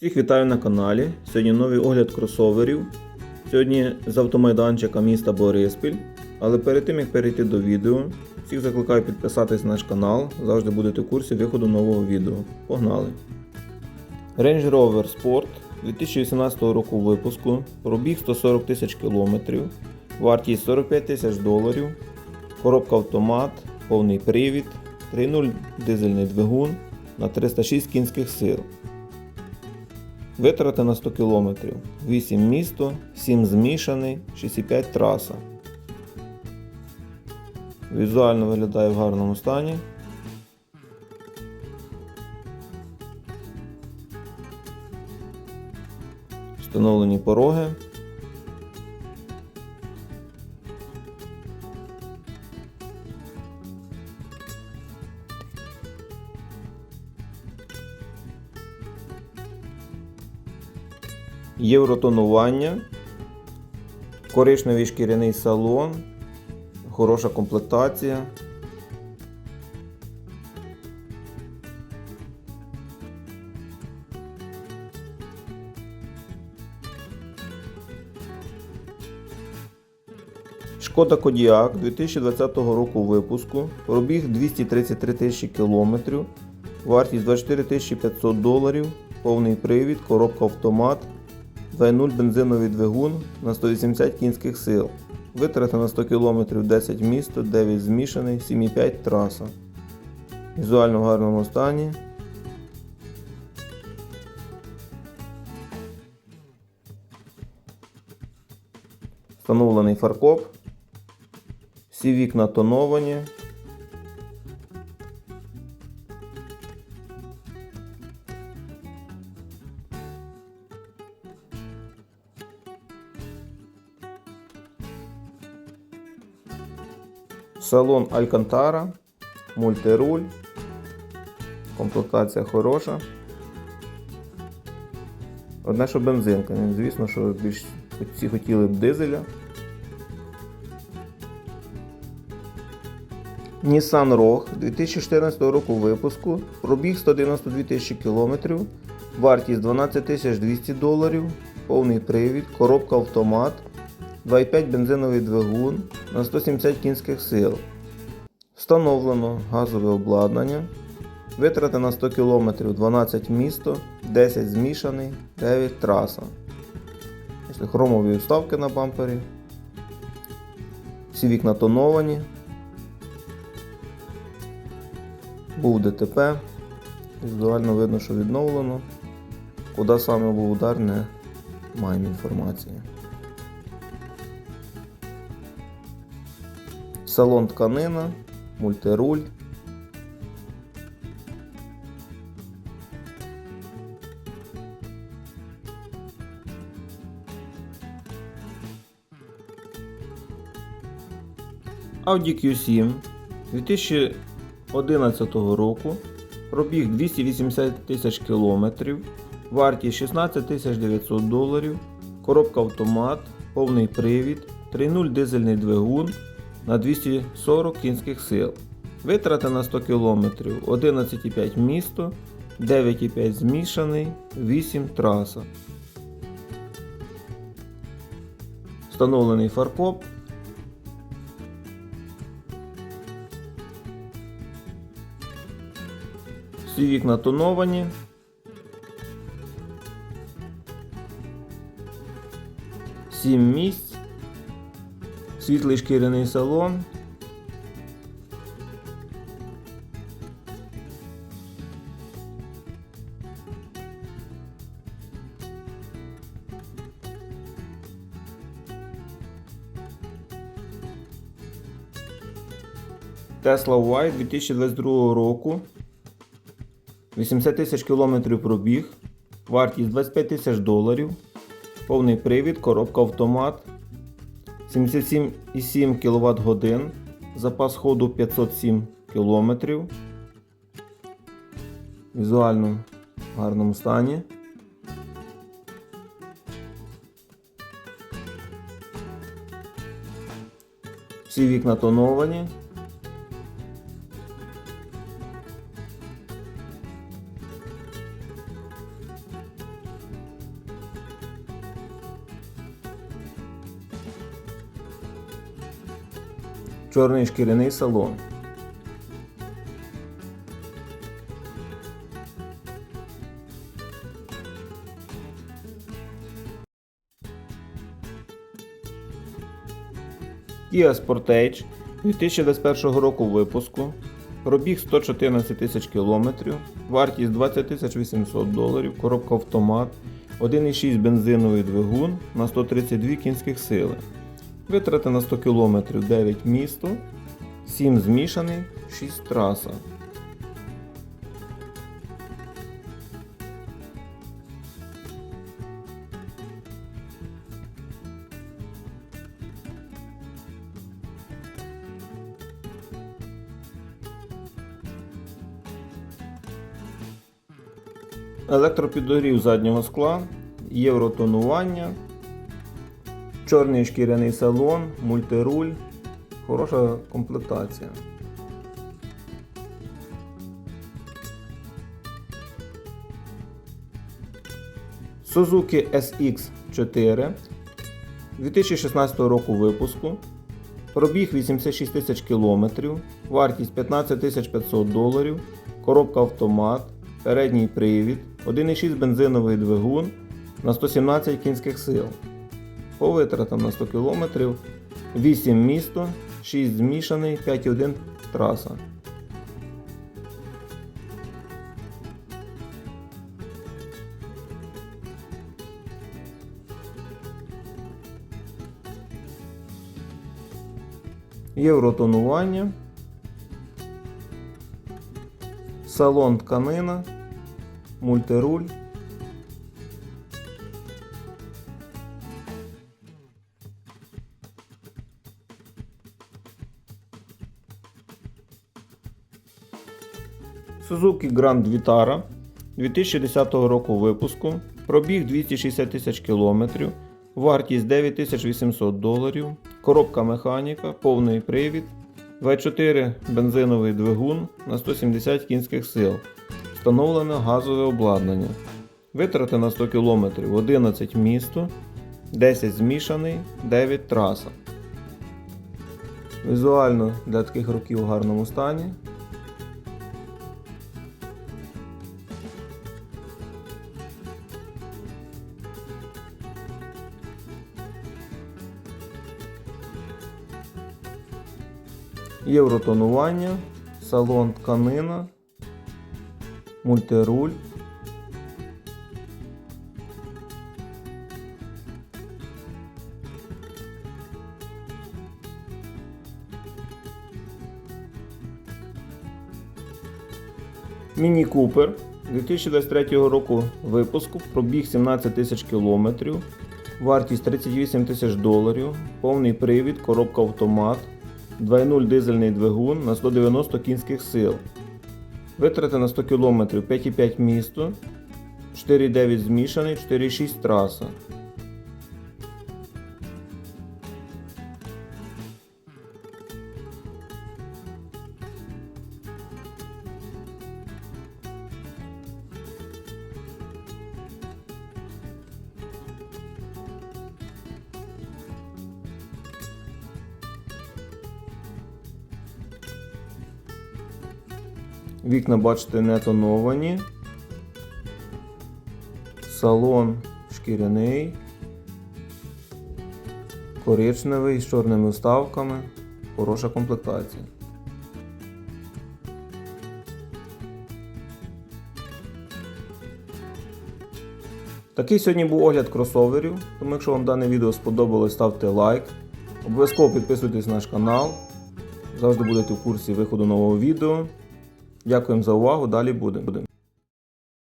Всіх вітаю на каналі. Сьогодні новий огляд кросоверів. Сьогодні з автомайданчика міста Бориспіль. Але перед тим як перейти до відео, всіх закликаю підписатись на наш канал. Завжди будете в курсі виходу нового відео. Погнали! Range Rover Sport 2018 року випуску. Пробіг 140 тисяч кілометрів. Вартість 45 тисяч доларів. Коробка автомат, повний привід, 3.0 дизельний двигун на 306 кінських сил. Витрати на 100 км. 8 місто, 7 змішаний, 6,5 траса. Візуально виглядає в гарному стані. Встановлені пороги. Євротонування, коричневий шкіряний салон, хороша комплектація. Шкода Кодіак 2020 року випуску. Пробіг 233 тисячі кілометрів. Вартість 24 500 доларів. Повний привід, коробка автомат. 2.0 бензиновий двигун на 180 кінських сил. Витрати на 100 км 10 місто, 9 змішаний, 7,5 траса. Візуально в гарному стані. Встановлений фаркоп. Всі вікна тоновані. Салон Алькантара, мультируль. Комплектація хороша. Одне, що бензинка. Звісно, що більш всі хотіли б дизеля. Nissan Rogue 2014 року випуску. Пробіг 192 тисячі кілометрів. Вартість 12 200 доларів. Повний привід, коробка автомат. 2,5 бензиновий двигун на 170 кінських сил. Встановлено газове обладнання. Витрати на 100 км 12 місто, 10 змішаний, 9 траса. Після хромові вставки на бампері. Всі вікна тоновані. Був ДТП. Візуально видно, що відновлено. Куди саме був удар, не маємо інформації. Салон тканина, мультируль. Audi Q7 2011 року. Пробіг 280 тисяч кілометрів. Вартість 16 тисяч 900 доларів. Коробка автомат, повний привід, 3.0 дизельний двигун на 240 кінських сил. Витрати на 100 км 11,5 місто, 9,5 змішаний, 8 траса. Встановлений фаркоп. Всі вікна тоновані. Сім місць. Світлий шкіряний салон. Tesla Y 2022 року. 80 тисяч кілометрів пробіг. Вартість 25 тисяч доларів. Повний привід, коробка автомат. 77,7 кВт годин. Запас ходу 507 км. Візуально в гарному стані. Всі вікна тоновані. Чорний шкіряний салон. Kia Sportage 2021 року випуску. Пробіг 114 тисяч кілометрів, вартість 20 тисяч 800 доларів, коробка автомат, 1,6 бензиновий двигун на 132 кінських сили. Витрати на 100 км 9 місто, 7 змішаний, 6 траса. Електропідогрів заднього скла, євротонування, чорний шкіряний салон, мультируль, хороша комплектація. Suzuki SX4 2016 року випуску. Пробіг 86 тисяч кілометрів, вартість 15 500 доларів, коробка автомат, передній привід, 1,6 бензиновий двигун на 117 кінських сил. По витратам на 100 км 8 місто, 6 змішаний, 5,1 траса. Євротонування. Салон тканина, мультируль. Suzuki Grand Vitara 2010 року випуску. Пробіг 260 тисяч кілометрів. Вартість 9800 доларів. Коробка механіка, повний привід. 24 бензиновий двигун на 170 кінських сил. Встановлене газове обладнання. Витрати на 100 км 11 місто, 10 змішаний, 9 траса. Візуально для таких років у гарному стані. Євротонування, салон тканина, мультируль. Міні Купер 2023 року випуску, пробіг 17 тисяч кілометрів, вартість 38 тисяч доларів, повний привід, коробка автомат, 2.0 дизельний двигун на 190 кінських сил. Витрати на 100 км 5,5 місто, 4,9 змішаний, 4,6 траса. Вікна, бачите, не тоновані. Салон шкіряний, коричневий з чорними вставками. Хороша комплектація. Такий сьогодні був огляд кросоверів. Тому якщо вам дане відео сподобалось, ставте лайк. Обов'язково підписуйтесь на наш канал. Завжди будете в курсі виходу нового відео. Дякуємо за увагу. Далі буде.